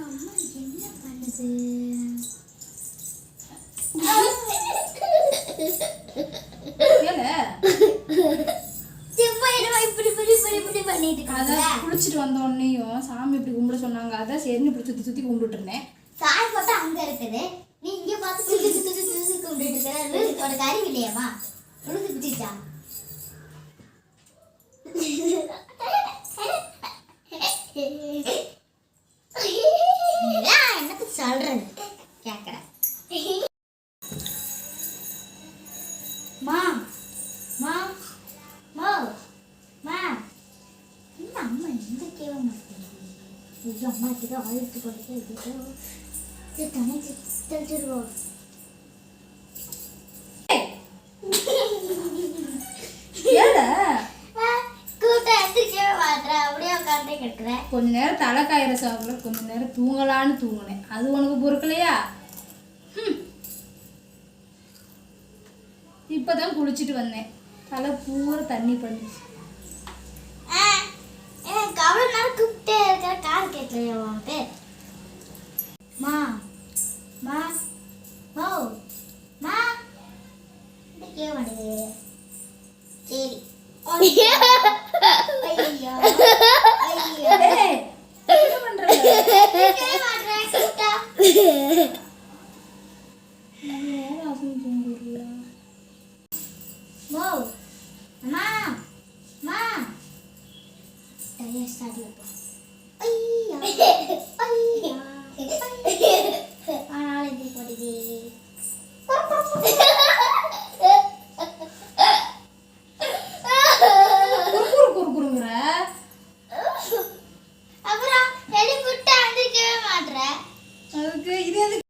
அம்மா என்ன? பண்ணுது இப்படி இப்படி இப்படி இப்படி பண்ணிட்டு குளிச்சுட்டு வந்த சாமி இப்படி கும்பிட சொன்னாங்க அதான் சரின்னு இப்படி சுற்றி சுற்றி கும்பிட்டுட்டு இருந்தேன் சாய் போட்டா அங்க இருக்குது நீ இங்க பார்த்து சுத்தி சுத்தி சுத்தி சுத்தி கும்பிட்டு இருக்கிற உனக்கு இல்லையாமா பிடிச்சா என்னத்த சொல்றது? கேக்குறேன் மா மா மா மா. என்ன அம்மா எந்த கேவ மாட்டேங்குது? ஐயோ அம்மா கிட்ட ஆயிரத்து கொடுத்து இது தள்ளிடுவோம் கொஞ்ச நேரம் தலை காயிற சாப்பிட கொஞ்ச நேரம் தூங்கலான்னு தூங்கினேன். அது உனக்கு பொறுக்கலையா. இப்பதான் குளிச்சுட்டு வந்தேன். தலை பூரா தண்ணி பண்ணிச்சு கூப்பிட்டே இருக்கிற கார் கேட்கலையா உன்ட்டு மா மா ஓ மா. கேட்க மாட்டேங்குது. சரி. ஐயோ. கூப்பிட்டா நேரம் அசந்து தூங்குறியா? 哥一定是